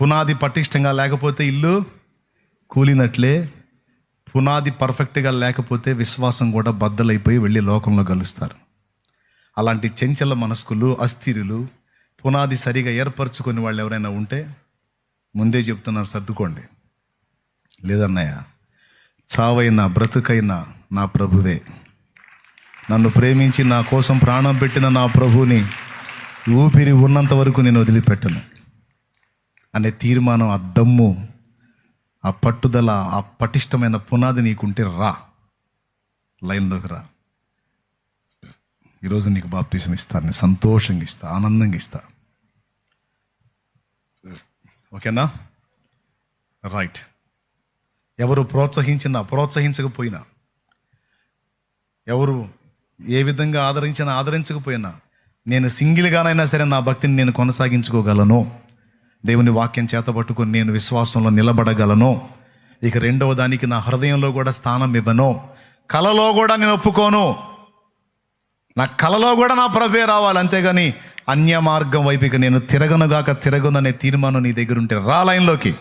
పునాది పటిష్టంగా లేకపోతే ఇల్లు కూలినట్లే పునాది పర్ఫెక్ట్గా లేకపోతే విశ్వాసం కూడా బద్దలైపోయి వెళ్ళి లోకంలో కలుస్తారు అలాంటి చెంచల మనస్కులు అస్థిరులు పునాది సరిగా ఏర్పరచుకుని వాళ్ళు ఎవరైనా ఉంటే ముందే చెప్తున్నారు సర్దుకోండి. లేదన్నయ్య చావైనా బ్రతుకైనా నా ప్రభువే. నన్ను ప్రేమించి నా కోసం ప్రాణం పెట్టిన నా ప్రభువుని ఊపిరి ఉన్నంత వరకు నేను వదిలిపెట్టను. అనే తీర్మానం ఆ దమ్ము ఆ పట్టుదల ఆ పటిష్టమైన పునాది నీకుంటే రా. లైన్లోకి రా. ఈరోజు నీకు బాప్తీసం ఇస్తాను నేను సంతోషంగా ఇస్తా ఆనందంగా ఇస్తా. ఓకేనా? రైట్. ఎవరు ప్రోత్సహించినా ప్రోత్సహించకపోయినా ఎవరు ఏ విధంగా ఆదరించినా ఆదరించకపోయినా నేను సింగిల్గానైనా సరే నా భక్తిని నేను కొనసాగించుకోగలను. దేవుని వాక్యం చేతబట్టుకుని నేను విశ్వాసంలో నిలబడగలను. ఇక రెండవ దానికి నా హృదయంలో కూడా స్థానం ఇవ్వను. కలలో కూడా నేను ఒప్పుకోను. నా కలలో కూడా నా ప్రభే రావాలి. అంతేగాని అన్య మార్గం వైపుకి నేను తిరగనుగాక తిరగననే తీర్మానం నీ దగ్గర ఉంటే రా లైన్లోకి.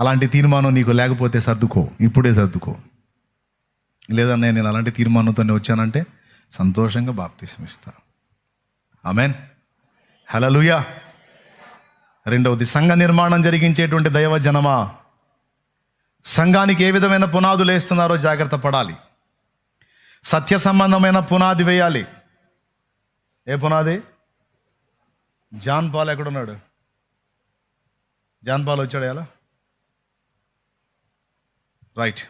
అలాంటి తీర్మానం నీకు లేకపోతే సర్దుకో. ఇప్పుడే సర్దుకో. లేదన్నా నేను అలాంటి తీర్మానంతోనే వచ్చానంటే సంతోషంగా బాప్తీసం ఆమెన్. హలో లూయా రెండవది సంఘ నిర్మాణం జరిగించేటువంటి దైవ జనమా? సంఘానికి ఏ విధమైన పునాదులు వేస్తున్నారో జాగ్రత్త పడాలి. సత్య సంబంధమైన పునాది వేయాలి. ఏ పునాది? జాన్ పాల్ ఎక్కడున్నాడు? జాన్ పాల్ వచ్చాడు ఎలా రైట్.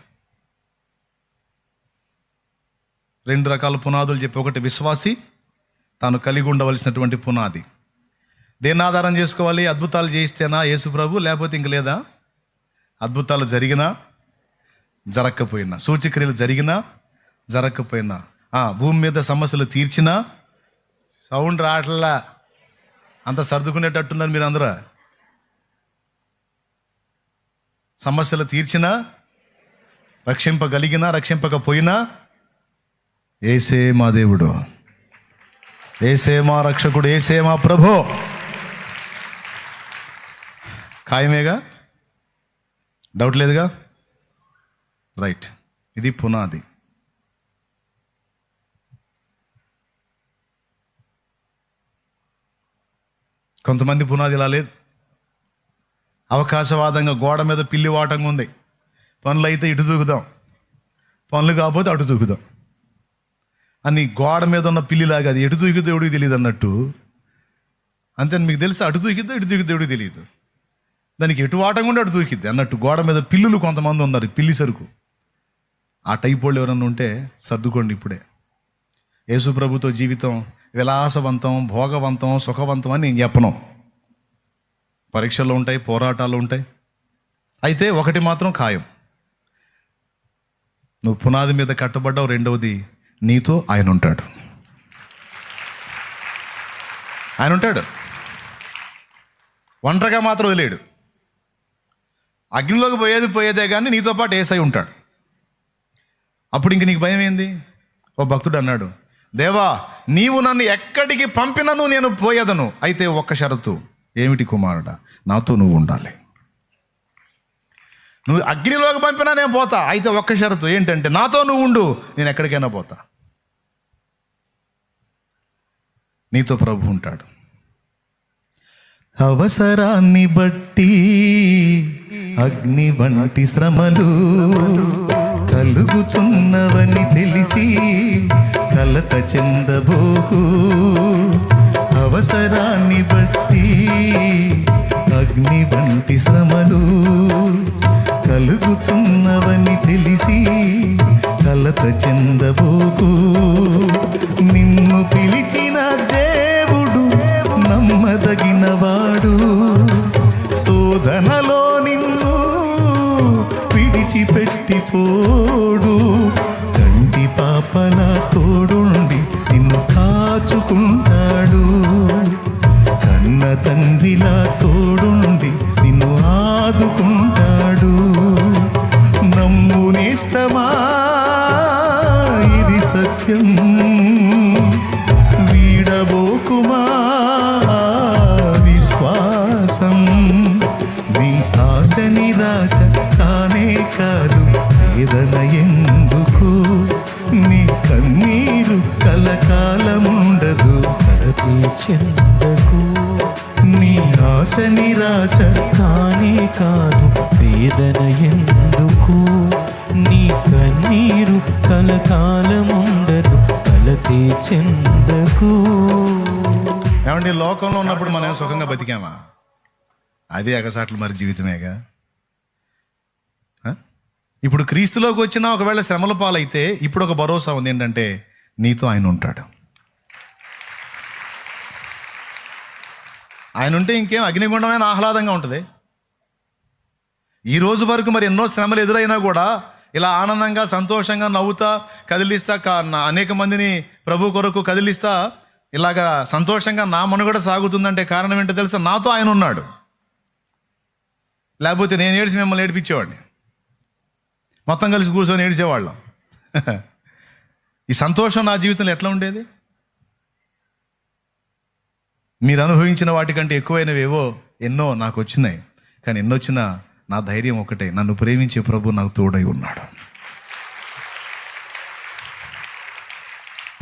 రెండు రకాల పునాదులు చెప్పి ఒకటి విశ్వాసి తాను కలిగి ఉండవలసినటువంటి పునాది. దేన్ని ఆధారం చేసుకోవాలి అద్భుతాలు చేయిస్తేనా యేసు ప్రభు? లేకపోతే ఇంక లేదా? అద్భుతాలు జరిగినా జరగకపోయినా సూచక్రియలు జరిగినా జరగకపోయినా భూమి మీద సమస్యలు తీర్చినా సౌండ్ రావట్లా అంత సర్దుకునేటట్టున్నారు మీరు అందరూ. సమస్యలు తీర్చినా రక్షింపగలిగినా రక్షింపకపోయినా ఏసే మా దేవుడు. ఏసే మా రక్షకుడు ఏసే మా ప్రభు. ఖాయమేగా? డౌట్ లేదుగా? రైట్. ఇది పునాది. కొంతమంది పునాది ఇలా లేదు. అవకాశవాదంగా గోడ మీద పిల్లి వాటంగా ఉంది. పనులు అయితే ఇటు దూకుదాం. పనులు కాకపోతే అటు దూకుదాం. అని గోడ మీద ఉన్న పిల్లిలాగా అది ఎటు దూకిద్దో ఎవడికి తెలియదు అన్నట్టు. అంతే మీకు తెలుసు? అటు దూకిద్దో ఇటు దూకిద్దో ఎవడికి తెలియదు. దానికి ఎటు ఆటంగా ఉంటే అటు దూకిద్ది. అన్నట్టు గోడ మీద పిల్లులు కొంతమంది ఉన్నారు పిల్లి సరుకు. ఆ టైప్ వాళ్ళు ఎవరన్నా ఉంటే సర్దుకోండి ఇప్పుడే. యేసు ప్రభుతో జీవితం విలాసవంతం భోగవంతం సుఖవంతం అని నేను చెప్పను. పరీక్షలు ఉంటాయి పోరాటాలు ఉంటాయి. అయితే ఒకటి మాత్రం ఖాయం. నువ్వు పునాది మీద కట్టబడ్డావు రెండవది నీతో ఆయన ఉంటాడు. ఆయన ఉంటాడు. ఒంటరిగా మాత్రం వదిలేడు. అగ్నిలోకి పోయేది పోయేదే కానీ నీతో పాటు ఏసై ఉంటాడు. అప్పుడు ఇంక నీకు భయం ఏంది? ఓ భక్తుడు అన్నాడు దేవా నీవు నన్ను ఎక్కడికి పంపినను నేను పోయేదను. అయితే ఒక్క షరతు. ఏమిటి కుమారుడ? నాతో నువ్వు ఉండాలి. నువ్వు అగ్నిలోకి పంపినా నేను పోతా. అయితే ఒక్క షరతు. ఏంటంటే నాతో నువ్వు ఉండు. నేను ఎక్కడికైనా పోతా. నీతో ప్రభు ఉంటాడు. అవసరాన్ని బట్టి అగ్ని వంటి శ్రమలు కలుగుచున్నవని తెలిసి కలత చెందబోకు. అవసరాన్ని బట్టి అగ్ని వంటి శ్రమలు కలుగుచున్నవని తెలిసి కలత చెందబోకు. నిన్ను పిలిచిన దేవుడు నమ్మదగినవాడు శోధనలో నిన్ను విడిచిపెట్టిపోడు. కంటి పాపల తోడుండి నిన్ను కాచుకుంటాడు. కన్న తండ్రిలా ఎందుకు? నీ కన్నీరు కలకాలముండదు కలతీ చెందకు. ఏమండి లోకంలో ఉన్నప్పుడు మనం సుఖంగా బతికామా? అదే ఎగసాట్లు మరి జీవితమేగా? ఇప్పుడు క్రీస్తులోకి వచ్చిన ఒకవేళ శ్రమల పాలైతే ఇప్పుడు ఒక భరోసా ఉంది ఏంటంటే నీతో ఆయన ఉంటాడు. ఆయన ఉంటే ఇంకేం అగ్నిగుండమైన ఆహ్లాదంగా ఉంటుంది. ఈ రోజు వరకు మరి ఎన్నో శ్రమలు ఎదురైనా కూడా ఇలా ఆనందంగా సంతోషంగా నవ్వుతా కదిలిస్తా కా- నా- అనేక మందిని ప్రభు కొరకు కదిలిస్తా ఇలాగా సంతోషంగా నా మనుగడ సాగుతుందంటే కారణం ఏంటో తెలుసా? నాతో ఆయన ఉన్నాడు. లేకపోతే నేను ఏడిసి మిమ్మల్ని ఏడిపించేవాడిని. మొత్తం కలిసి కూర్చొని ఏడిచేవాళ్ళం ఈ సంతోషం నా జీవితంలో ఎట్లా ఉండేది? మీరు అనుభవించిన వాటికంటే ఎక్కువైనవేవో ఎన్నో నాకు వచ్చినాయి. కానీ ఎన్నో వచ్చినా నా ధైర్యం ఒకటే నన్ను ప్రేమించే ప్రభు నాకు తోడై ఉన్నాడు.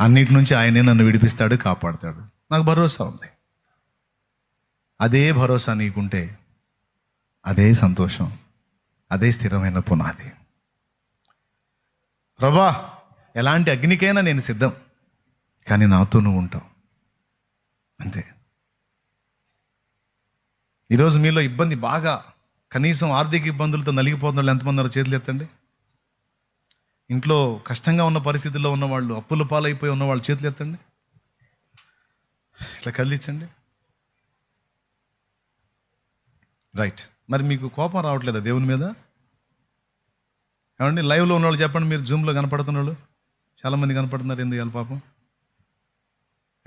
అన్నిటి నుంచి ఆయనే నన్ను విడిపిస్తాడు కాపాడుతాడు. నాకు భరోసా ఉంది. అదే భరోసా నీకుంటే అదే సంతోషం అదే స్థిరమైన పునాది. ప్రభా ఎలాంటి అగ్నికైనా నేను సిద్ధం కానీ నాతో నువ్వు ఉంటావు. అంతే. ఈరోజు మీలో ఇబ్బంది బాగా కనీసం ఆర్థిక ఇబ్బందులతో నలిగిపోతున్న వాళ్ళు ఎంతమంది ఉన్నారో చేతులు ఎత్తండి. ఇంట్లో కష్టంగా ఉన్న పరిస్థితుల్లో ఉన్నవాళ్ళు అప్పుల పాలైపోయి ఉన్న వాళ్ళు చేతులు ఎత్తండి. ఇట్లా కదిలించండి. రైట్. మరి మీకు కోపం రావట్లేదా దేవుని మీద? ఏమండి లైవ్లో ఉన్నవాళ్ళు చెప్పండి మీరు జూమ్లో కనపడుతున్నాడు చాలామంది కనపడుతున్నారు ఎందుకు పాపం?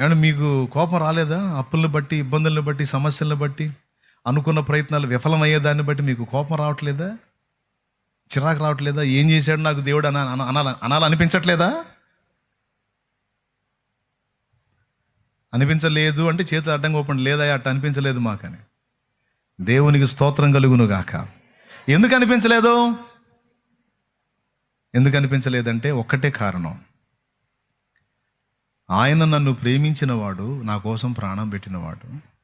ఏమంటే మీకు కోపం రాలేదా? అప్పులను బట్టి ఇబ్బందులను బట్టి సమస్యలను బట్టి? అనుకున్న ప్రయత్నాలు విఫలమయ్యే దాన్ని బట్టి మీకు కోపం రావట్లేదా? చిరాకు రావట్లేదా? ఏం చేశాడు నాకు దేవుడు అన అన- అనాల అనిపించట్లేదా అనిపించలేదు అంటే చేతులు అడ్డంగా ఓపెన్ లేదా అట్ట అనిపించలేదు మాకని. దేవునికి స్తోత్రం కలుగును గాక. ఎందుకు అనిపించలేదు? ఎందుకు అనిపించలేదంటే ఒక్కటే కారణం. ఆయన నన్ను ప్రేమించినవాడు నా కోసం ప్రాణం పెట్టినవాడు.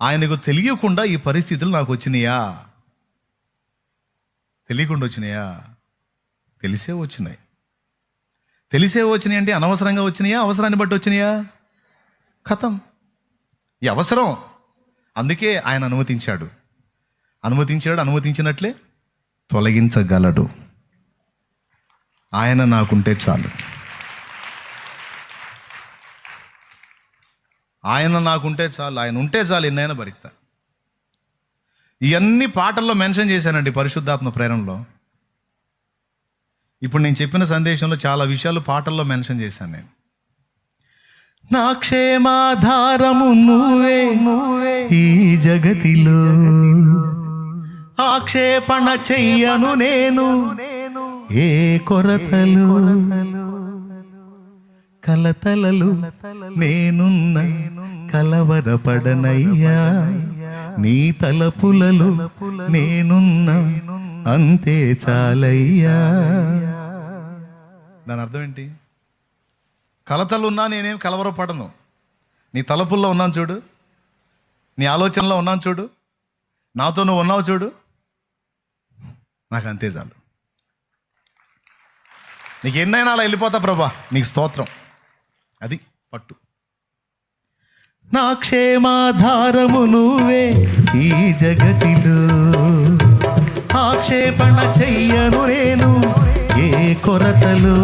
ఆయనకు తెలియకుండా ఈ పరిస్థితులు నాకు వచ్చినాయా? తెలియకుండా వచ్చినాయా? తెలిసే వచ్చినాయి. తెలిసే వచ్చినాయి అంటే అనవసరంగా వచ్చినాయా? అవసరాన్ని బట్టి వచ్చినాయా? కథం ఈ అవసరం. అందుకే ఆయన అనుమతించాడు. అనుమతించాడు అనుమతించినట్లే తొలగించగలడు. ఆయన నాకుంటే చాలు. ఆయన నాకుంటే చాలు ఆయన ఉంటే చాలు ఎన్నైనా భరిస్తా. ఇవన్నీ పాటల్లో మెన్షన్ చేశానండి పరిశుద్ధాత్మ ప్రేరణలో. ఇప్పుడు నేను చెప్పిన సందేశంలో చాలా విషయాలు పాటల్లో మెన్షన్ చేశాను నేను. నా క్షేమాధారము నువ్వే నువ్వే ఈ జగతిలో. ఆక్షేపణ చెయ్యను నేను ఏ కొరతలు. కలతలలు నేనున్న కలవరపడనయ్యా. నీ తలపులలో నేనున్న అంతే చాలయ్యా. దాని అర్థం ఏంటి? కలతలున్నా నేనేం కలవరపడను. నీ తలపుల్లో ఉన్నాను చూడు. నీ ఆలోచనలో ఉన్నాను చూడు. నాతో నువ్వు ఉన్నావు చూడు. నాకు అంతే చాలు. నీకు ఎన్నైనా అలా వెళ్ళిపోతా ప్రభా. నీకు స్తోత్రం. అది పట్టు. నా క్షేమాధారము నువ్వే ఈ జగతిలో. ఆక్షేపణ చెయ్యను నేను ఏ కొరతలు.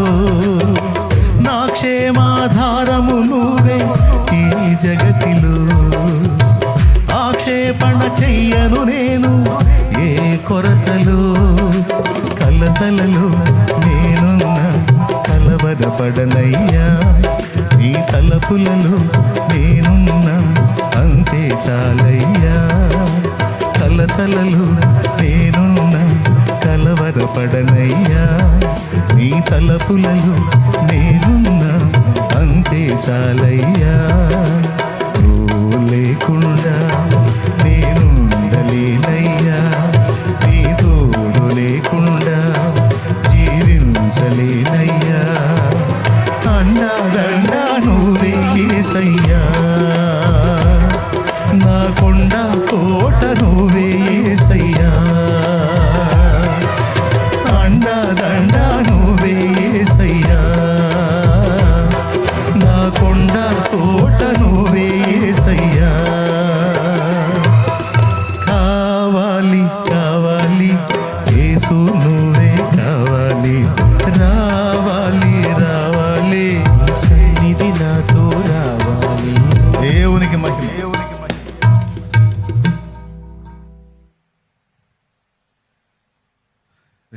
నా క్షేమాధారము నువ్వే ఈ జగతిలో. ఆక్షేపణ చెయ్యను నేను ఏ కొరతలు. కలతలలో నేనున్న కలవరపడనయ్యా. తలపులలో నేనున్న అంతే చాలయ్యా. కలతలలో నేనున్న కలవరపడనయ్యా. నీ తలపులలో నేనున్న అంతే చాలయ్యా.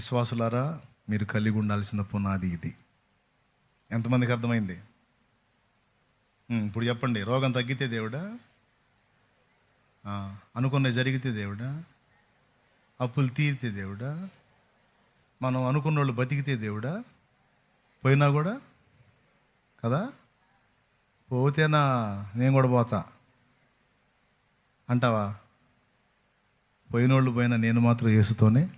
విశ్వాసులారా మీరు కలిగి ఉండాల్సిన పునాది ఇది. ఎంతమందికి అర్థమైంది? ఇప్పుడు చెప్పండి. రోగం తగ్గితే దేవుడా? ఆ, అనుకున్నవి జరిగితే దేవుడా? అప్పులు తీరితే దేవుడా? మనం అనుకున్న వాళ్ళు బతికితే దేవుడా? పోయినా కూడా? కదా? పోతేనా నేను కూడా పోతా? అంటావా? పోయినోళ్ళు పోయినా నేను మాత్రం వేసుతోనే